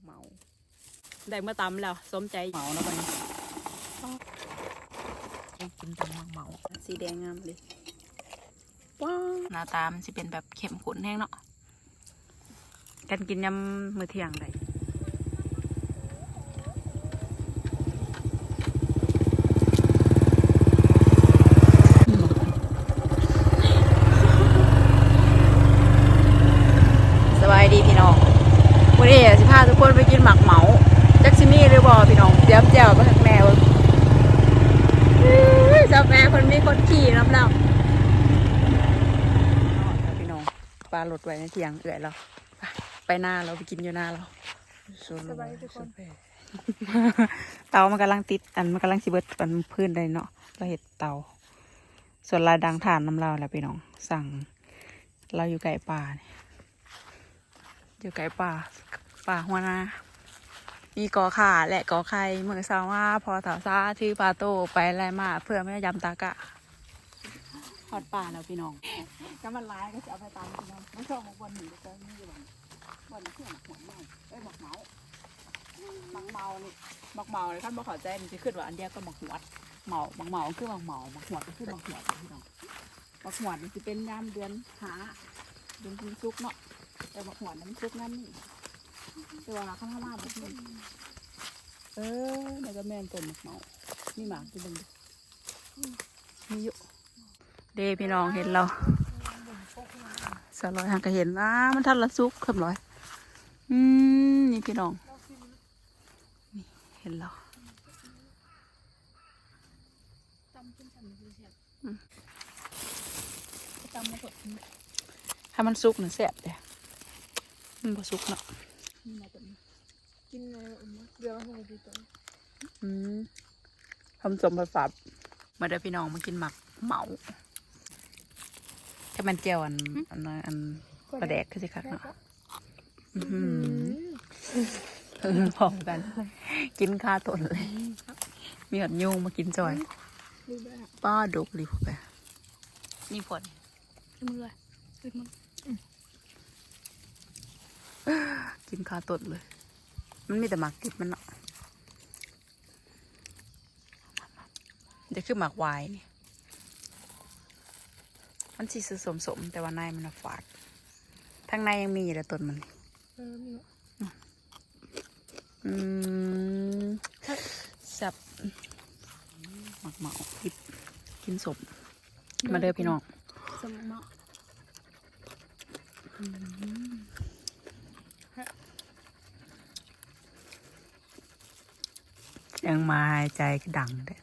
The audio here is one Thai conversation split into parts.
กเมาได้เมื่อตำแล้วสมใจเมาแล้วบัดนี้ยังกินตำมักเมาสีแดงงามเลยว้าวหน้าตามนสิเป็นแบบเข้มข้นแห้งเนาะกันกินยำมื้อเที่ยงได้ สบายดีพี่น้องวันนี้สิพาทุกคนไปกินหมักเหมาจักซิมี่หรือบ่พี่น้องเจียบแจ่วมาจากแม่เว้ยอื้อเจ้าแม่ คนมีคนขี่น้ำเน่าพี่น้องปลาหลดไว้ในเทียงเอื่อยเราไปไปหน้าเราไปกินอยู่หน้าเราสบายทุกคนเตามันกำลังติดอันมันกำลังสิเบิดอันพื้นได้เนาะเราเห็ดเตา ส่วนลายดังฐานน้ำเราแหละพี่น้อง สั่ง เราอยู่ไก่ป่าเนี่ยอยู่ไกลป่าป่าหัวนามีกอขาและกอไข่เมื่อสาวว่าพอสาวซาชื่อปลาโตไปอะไรมาเพื่อไม่ให้ยำตากะ ทอดป่าแล้วพี่น้องก็มันร้ายก็จะเอาไปตามพี่น้องไม่ชอบของวันหนึ่งจะมีอยู่วันวันที่หมักหัวเมาเอ้ยหมักเมาหมักเมานี่หมักเมาเลยท่านบอกขอใจมันจะขึ้นว่าอันเดียวก็หมักหัวเมาหมักเมาคือหมักเมาหมักหัวก็คือหมักหัวพี่น้องหมักหัวมันจะเป็นยามเดือนหาเดือนกินซุกเนาะแต่บักหัวนน้ำซุปนั่นนี่ตัวข้างล่างแบบนี้เออเดี๋ยวก็แม่นต้นหมกเมานี่หมากที่เป็นมีอยู่ เดพี่น้องเห็นเราสลอยหางก็เห็นว่ามันทันละซุกคำร้อย อืมนี่พี่น้องนี่เห็นเราอืมถ้ามันซุกน่ะแซ่บเด้มันบ่ซุกเนาะกินเลยอมเดี๋ยวเราไปดูตัวอืมทำสมผสมมาเด้อพี่น้องมากินหมักเหมา ถ้ามันเจียวอันอันน้อยอันปลาแดกคือสิคักเนาะอื้อหือเออพร้อมกัน กินคาต้นเลย มีหอดยุงมากินจอยดูได้อะป้าดุกรีบไปนี่ผลมือเลยมือกินคาต้นเลย มันมีแต่หมักกิบมันเนาะเดี๋ยวคือหมักวายนี่ มันสีสมสมๆแต่ว่าในมันน่ะฝาดทางในยังมีอยู่แต่ต้นมันเออมีอืมสับหมักเหมากิบกินสมมาเด้อพี่น้องสมองยังมาหายใจก็ดังเด้อ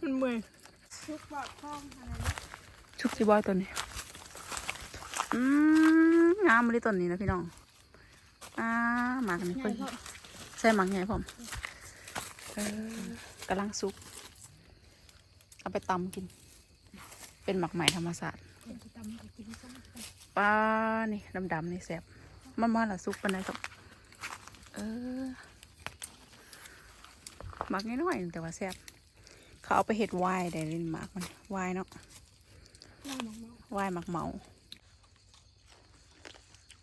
มันเมื่อยชุกปากท้องอะไรนะ ชุกสิบอยตัวนี้ อืมงามเลยต้นนี้นะพี่น้อง อ่าหมากอันนี้ใหค่ญ่อยเพราะใส่หมักไงผมเออกำลังสุก เอาไปตำกิน เป็นหมักใหม่ธรรมศาสตร์เป็นตำกับกินส้มปลานี่ดำๆนี่แสบมันมาละสุกปันไดครับ เออหมักน้อยๆแต่ว่าแสบเขาเอาไปเห็ดไวน์ได้เลยหมักมันไวน์เนาะ น่าหมองมากไวน์หมักเหมา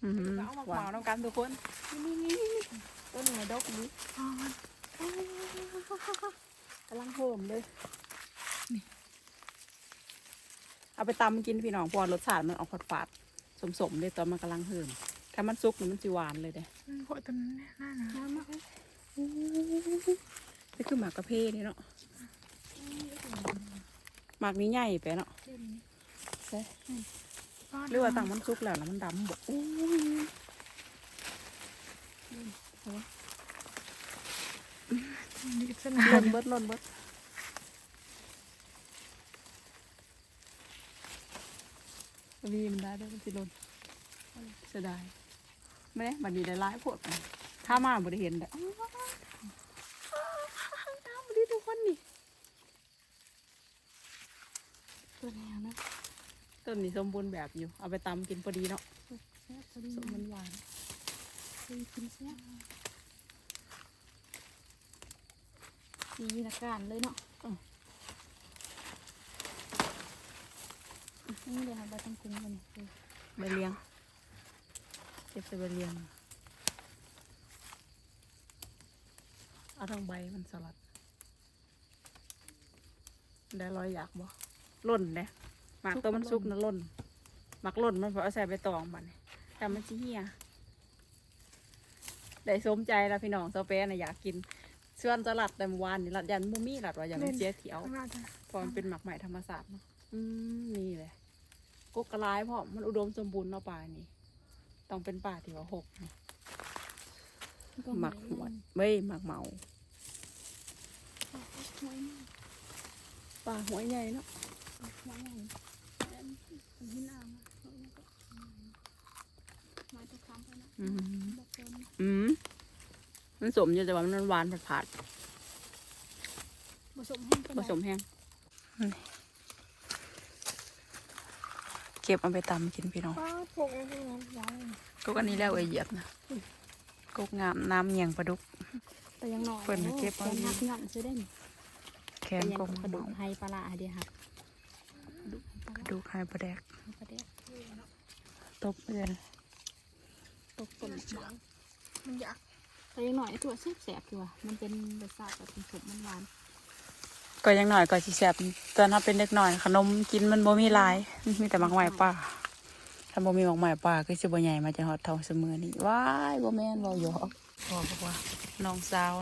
อืมหวานน้ำกันทุกคนนี่นี่นี่นี่ต้นไหนดอกนี้กำลังเพิ่มเลย เอาไปตำกินพี่น้องเพอรสชาติมันออกฝาดๆสมๆเลยตอนมันกำลังเพิ่มถ้ามันสุกนี่มันจะหวานเลยเด้เพราะต้นนี้น่าหนาน้ำมากเลยนี่คือหมากกระเพนี่เนาะหมากนี้ใหญ่ไปเนาะ ใช่หรือว่าต่างมันสุกแล้วแล้วมันดำบกอู้ยนี่สหนาล่นเบิดหล่นเบิดวีมันได้ด้วยมันสิหล่นเสียดายไม่ได้บัดนี้ได้ร้ายโพดไปถ้ามาบริเห็นได้อ้าวน้ำบริทุกคนนี่ตัวนี้นะ ต้นนี้สมบูรณ์แบบอยู่ เอาไปตำกินพอดีเนาะแซ่บตัวนี้สมมันหวานเคยกินแซ่บดีนะการเลยเนาะนี่เลยค่ะใบตังกุ้งกันนี่ใบเลี้ยงเก็บใส่ใบเลี้ยงเอาทั้งใบมันสลัด ได้ร้อยอยากบ่ล่นเนี่ย หมากตัวมันซุกนะล่นหมากล่นมันเพราะเอาใส่ใบตองมันแต่มันชี้เหี่ยได้สมใจแล้วพี่น้องเซาเป้นะอยากกินส่วนสลัดแต่เมื่อวานนี่ลัดยันมูมี่ลัดว่าอย่างมันเจี๊ยเขียวข้างหน้าจ้ะเพอมันเป็นหมักใหม่ธรรมศาสตร์เนาะอืมนี่เลยกกกระลายเพราะมันอุดมสมบูรณ์เนาะป่านี่ต้องเป็นป่าที่ว่าหกเนาะหมักหวดเว้ยหมักเหมาป่าหัวใหญ่เนาะ อืมอืมมันสมอยู่แต่ว่ามันหวานผัดผัดผสมให้กันผสมแห้งเก็บเอาไปตำกินพี่น้องป้าปลูกเองที่นั้นย้ายกกอันนี้แล้วเอ้ยเหยียบนะกกงามน้ำเงียงปลาดุกแต่ยังหน่อยเพิ่นน่ะเก็บไว้เป็นหักหย่อนซื้อได้นี่แข็งเป็นยังกกกระดูเมากไฮปลาร้าเดียวหักกระ ดูกไข่ปลาแดกกระเดียตบเอือนตกต้นหมางมันอยากแต่ยังหน่อยตัวแสบๆอยู่ว่ะมันเป็นรสชาติแบบเป็นสมมันหวานก็ยังหน่อยก็สิแสบตอนถ้าเป็นเด็กหน่อย ขนมกินมันบ่มีหลายมีแต่หมักไหม้ป่าถ้าบ่มีหมักไหม้ป่าก็สิบ่ใหญ่มาจะฮอดเท่าเสมอนี่ว้ายบ่แม่นบ่หยอกพ่อบอกว่าน้องสาว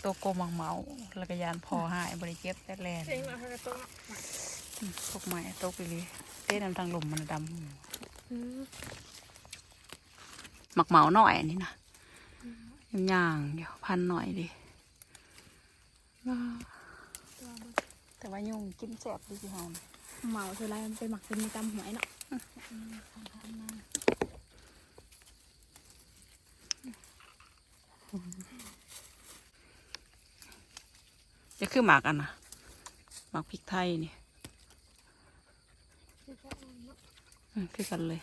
โตโกมังเมาแล้วก็ยานพอหายบ่ได้เก็บแต่แลน เองมาทางตรงตกใหม่ตกไปเลยเต้นำทางลมมันดอืมำหมักเหมาหน่อยอันนี้นะย่างๆเดี๋ยวพันหน่อยดิแต่ว่ายุงกินแสบดีสิฮอนเหมาเท่าไรมันไปหมักเป็นตำหวยเนาะจะคือหมักอันนะหมักพริกไทยนี่อืม คือกันเลย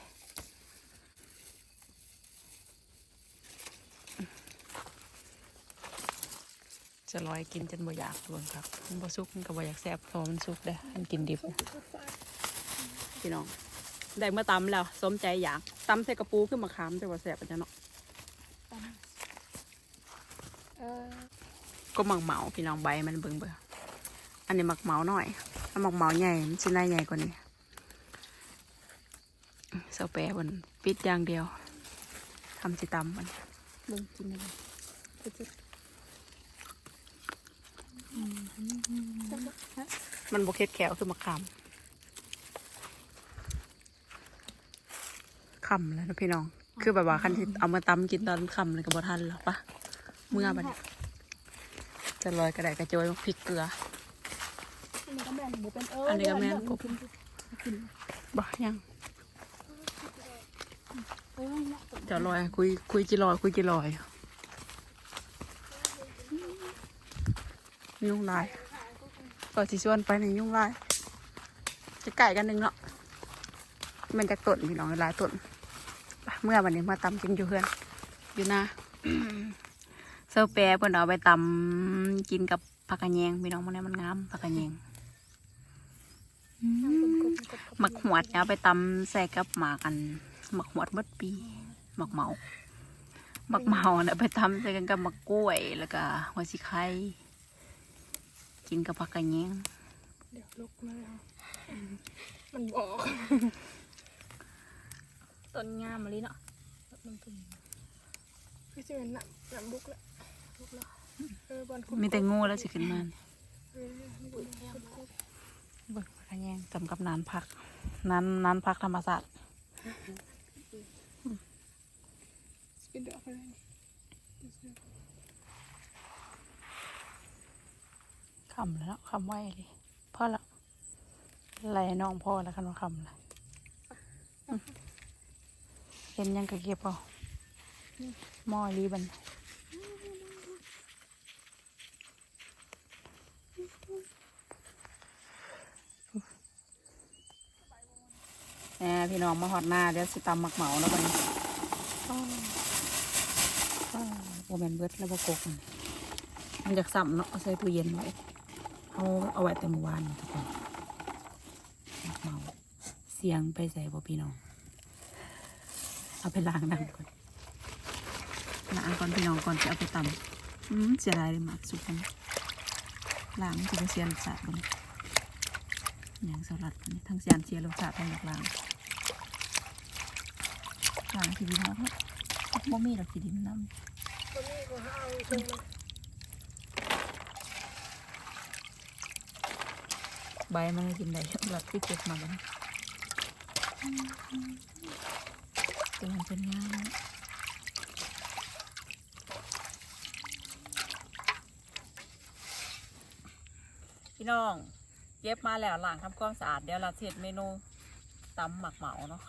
จะลอยกินจนบ่อยากรวงครับมันบ่สุกมันก็บ่อยากแซ่บเพอมันสุกได้อมันกินดิบนะพี่น้องได้เมื่อตำแล้วสมใจอยากตำใส่กระปูขึ้นมาขามแต่ว่าแซ่บอาจจะเนาะเออก็หมักเหมาพี่น้องใบมันเบิ่งเบิ่งอันนี้หมักเหมาหน่อยอันหมักเหมาใหญ่มันชิ้นใหญ่กว่านี้เสาแปรบนปิดอย่างเดียวทำสิตำมันเบิ่งกินเลยจุดมันบกเค็ดแขวคือมะขามคำแล้วนะพี่น้อง คือแบบว่าคันที่เอามาตำกินตอนคำเลยก็บ่ทันหรอกปะเมื่อบัดนี้จะลอยกระไดกระโจยพริกเกลือ อันนี้ก็แม่นหมูเป็นเอออัอันนี้ก็แม่นกินกินบ่ยัง เออ เนี่ยต้นจะลอยคุยคุยจิลอยคุยจิลอยยุ่งลายก็สิชวนไปในยุ่งลาย จะไก่กันหนึ่งเนาะแมันจากต้นพี่น้องหลายต้นไปเมื่อวันนี้มาตำกินอยู่เพื่อน อยู่นะเซอร์แปรเพิ่นเอาไปตำกินกับผักกะแยงพี่น้องมันนี้มันงามผักกะแยงอืมหมักหวดเนี่ยเอาไปตำใส่กับหมากอัน หมักหวดเบิดปีหมักเหมาหมักเหมาเนี่ยไปตำใส่กันกับหมักกล้วยแล้วก็หัวสิไข่กินกับผักกะแยงเดี๋ยวลุกมาแล้วมันบอกต้นงามมะลิเนาะพี่จะเป็นหนังหนังบุกแล้วบุกแล้วเออบอลคุณมีแต่งูแล้วสิขึ้นมาเออบุกแล้วเบิกผักกะแยงจำกับนานพักนานนานพักธรรมศาสตร์ ดดอไปคำแล้วคำไหวเลยพ่อละไรน้องพ่อแล้วคันว่าคำละอืมเห็นยังกะเก็บเอาหม้อรีบันแหมพี่น้องมาหอดหน้าเดี๋ยวสิตำหมักเหมาแล้วบันอ้าวอ้าวโอแมนเบิร์ดแล้วบกกมันมันจากสัมเนาะใส่ตู้เย็นไว้เอาเอาไว้แต่เมื่อวานทุกคนเมาเสียงไปใส่บ่พี่น้อง เอาไปล้างน้ำก่อนล้างก่อนพี่น้องก่อนจะเอาไปตอืมเสียดายเลยหมากสุดกันล้างจะไปเสียรสาติบนอย่างสลัดนนี้ทั้งเสียนเสียรสชาติทั้งหมกล้างล้างทีดินแล้วบ่มีดอกทีดินน้ำ ตัวนี้ก็เอาตรงมใบมันกินได้หลับที่เก็บมาบ้างตัวมันเป็นง่ายพี่น้องเก็บมาแล้วหล้างทำความสะอาดเดี๋ยวเราเสร็จเมนูตำหมักเหมาเนาะ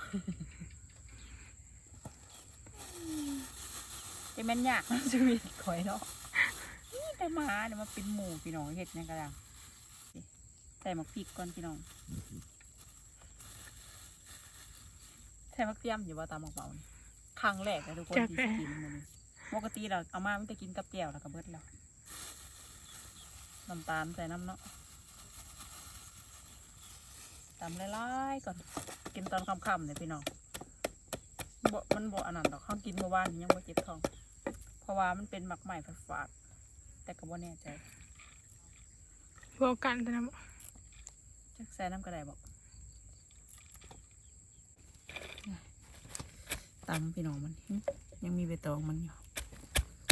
จะแม่นยากนะชีวิตข่อยเนาะนี่แต่หมาเนี่ยมาเป็นหมูพี่น้องเห็ดหยังกระดังใส่หมักพริกก่อนพี่น้องใส่มะเขืออยู่ว่าตามหมักเบานี่ครั้งแรกนะทุกคนที่สิกินมันปกติเราเอามามันจะกินกับแจ่วแล้วก็เบิดแล้วน้ำตาลใส่น้ำเนาะตำไล่ๆก่อนกินตอนค่ำๆเนี่ยพี่น้องบ่มันบ่อันนั้นดอกข้าวกินเมื่อวานนี้ยังบ่เจ็บท้อง เพราะว่ามันเป็นหมักใหม่ฝาดๆแต่ก็บ่แน่ใจพวกกันแต่นะจักใส่น้ำกระไดบอกตำพี่น้องมันหึยังมีใบตองมันอยู่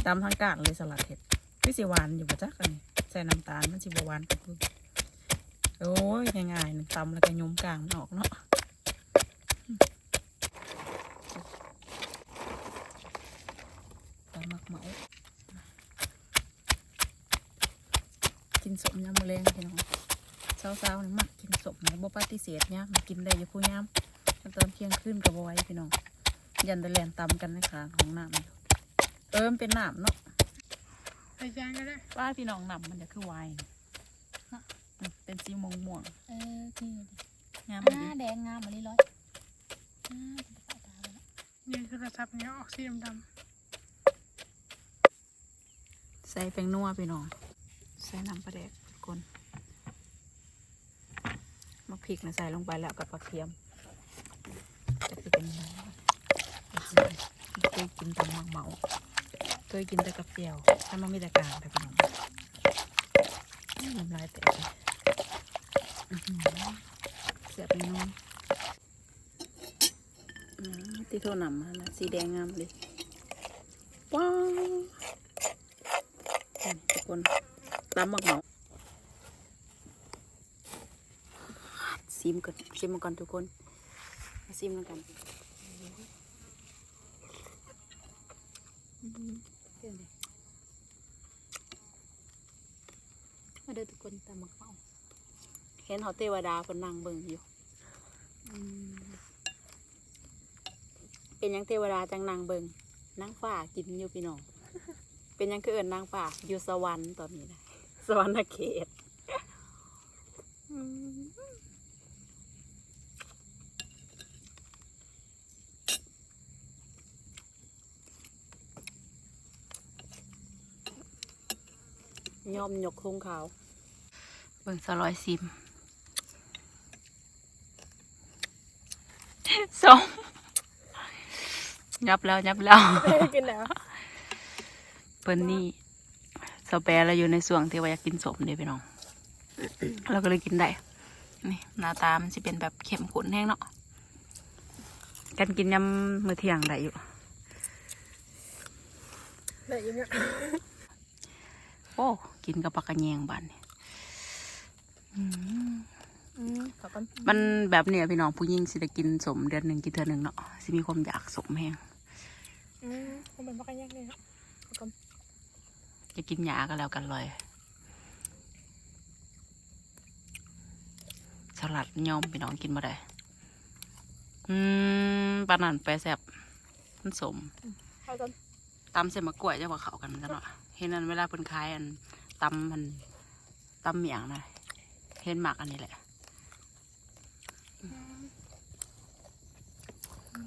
ตำทั้งกาดเลยสลัดเห็ดพี่สิหวานอยู่ปะจักอันนี้ใส่น้ำตาลมันสิบหวานกับพึ่งโอ้ยง่ายๆหนึ่งตำแล้วก็ยุ้มกลางมันออกเนาะตำมักเหมา กินสมยำมะเร็งพี่น้องเช้าๆนี่มักกินสมนะบ่ปฏิเสธเนี่ยมันกินได้อยู่ผู้ยามตอนเที่ยงคืนกับไหว้พี่น้องยันตะแลนตำกันนะคะของน้ำนี่เออมันเป็นน้ำเนาะใส่จานก็ได้ว่าพี่น้องน้ำมันจะคือไวน์นะอืมเป็นสีม่วงม่วงเออคือๆงามอ่าดีแดงงามมาเลยร้อยอ่าเป็นตาตาเลยยืนโทรศัพท์เนี่ยออกสีดำใส่แป้งนัวพี่น้อง ใส่น้ำปลาแดกคนมะพริกนะใส่ลงไปแล้วกับกระเทียมจะเป็นยังไงเคยกินตำมักเหมาเคยกินแต่กับเจียวถ้ามันมีแต่กลางแต่พี่น้น้ำลายแตกเลยอื้อหือเสียบแน่นอนอืมที่โทรนำมานะสีแดงงามเลยว้าว นี่ทุกคน ตำหมักเหมาซิมก่อนซิมมาก่อนทุกคนมาซิมกันอืมเดี๋ยวดิมาเด้อทุกคนตำหมักเหมาเห็นเขาเทวดาคนนั่งเบิ่งอยู่อืมเป็นหยังเทวดาจังนางเบิ่งนั่งฝ้ากินอยู่พี่น้อง เป็นหยังคือเอิญนางป่าอยู่สวรรค์ตอนนี้นะ สวรรค์เขตยอมยกคงขาวเบิ่งสลอยซิมสองยับแล้วยับแล้วกินแล้วเพิ่นนี่ สเปรเราอยู่ในส่วงที่ว่าอยากกินสมเด้พี่น้อง เราก็เลยกินได้ นี่หน้าตามันจะเป็นแบบเข้มข้นแห้งเนาะกันกินยำมื้อเที่ยงได้อยู่ได้ยินเนี่ยโอ้กินกับปลากระแยงบานนี่อืมอืมขอกันมันแบบเนี้ยพี่น้องผู้หญิงสิได้กินสมเดือนหนึ่งกินเทื่อหนึ่งเนาะสิมีความอยากสมแห้งอืมมันเป็นพักกันแยกเลยเนาะขอกัน จะกินยาก็แล้วกันเลย สลัดยอมพี่น้องกินมาได้ อืมปลาหนันไปแซ่บมันสมขอกันตำเส้นมะกล้วยจะว่าเขากันจังเนาะเห็นนั้นเวลาเพิ่นขายอันตำมันตำเมียงนะเห็นหมักอันนี้แหละ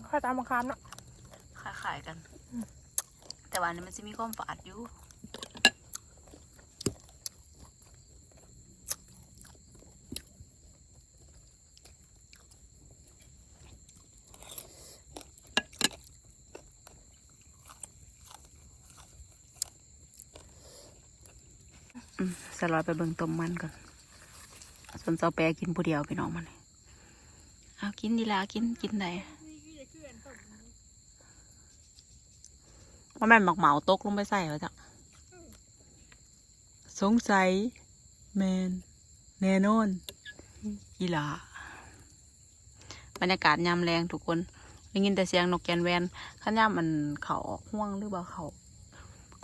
ข้าวตามมะขามเนาะคล้ายๆกัน แต่ว่าอันนี้มันจะมีความฝาดอยู่ สลอยไปเบิ่งต้มมันก่อน ส่วนเจ้าแปรกินผู้เดียวพี่น้องมันเอากินดีละกินกินได้ว่าแม่นหมักเหมาตกลงไปใส่แล้วจ้ะสงสัยแมนแน่นอนอีหลาบรรยากาศยามแรงทุกคนได้ยินแต่เสียงนกแกนแวนขันยามมันเขาออกห่วงหรือว่าเขา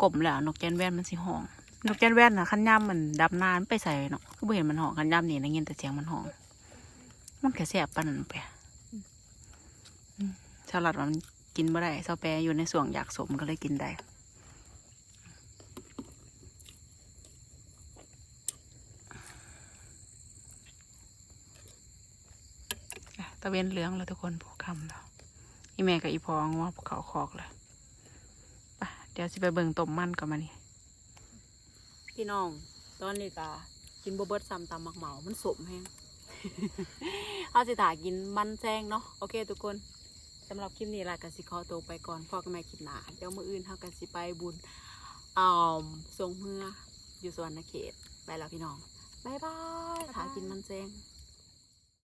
กลมแล้วนกแกนแวนมันสิห้อง นกแกนแวนน่ะขันย่ำมันดับนานไปใส่เนาะก็บ่เห็นมันห้องขันย่ำนี่ได้ยแต่เสียงมันห้อง มันแค่แสบปานนั้นไปอืมชาลัดมันกินบ่ได้ซาแปอยู่ในส่วงอยากสมก็เลยกินได้ตะเวนเหลืองแล้วทุกคนผูกคำแล้วอีแม่กับอีพองว่าเขาคอกเลยไปเดี๋ยวสิไปเบิ่งต้มมันกับมานี่ พี่น้อง ตอนนี้ก็กินบเบิร์ตซ้ำตำมักเหมามันสมแห้งเอาสิถากินมันแซงเนาะโอเค ทุกคนสำหรับคลิปนี้ลากันสิขอตัวไปก่อนพ่อกับแม่คลิปหนาเดี๋ยวมืออื่นเท่ากันสิไปบุญอ่าทรงเมื่ออยู่สวรรณเขตไปแล้วพี่น้องบ๊ายบายถากินมันแซง